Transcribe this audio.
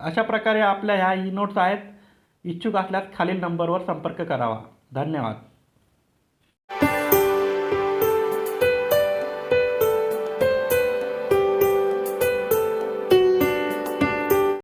अशा प्रकारे आपल्या ह्या ई नोट्स आहेत. इच्छुक असल्यास खालील नंबरवर संपर्क करावा. धन्यवाद.